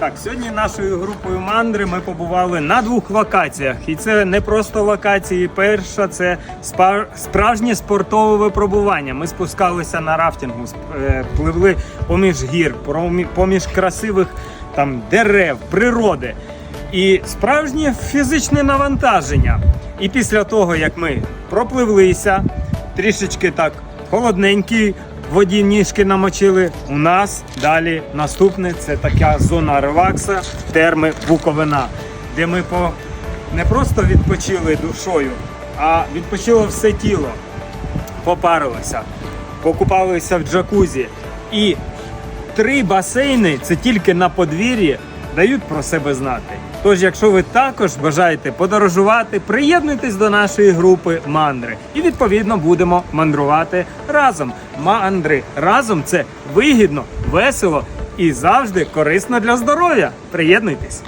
Так, сьогодні нашою групою мандри ми побували на двох локаціях. І це не просто локації. Перша це спа- справжнє спортове випробування. Ми спускалися на рафтингу, е, пливли поміж гір, поміж красивих там дерев, природи. І справжнє фізичне навантаження. І після того, як ми пропливлися, трішечки так холодненькі, воді ніжки намочили. У нас далі наступне це така зона релакса, терми Буковина, де ми по не просто відпочили душою, а відпочило все тіло. Попарилося, покупалися в джакузі. І три басейни це тільки на подвір'ї дають про себе знати. Тож, якщо ви також бажаєте подорожувати, приєднуйтесь до нашої групи мандри і відповідно будемо мандрувати разом. Мандри разом це вигідно, весело і завжди корисно для здоров'я. Приєднуйтесь!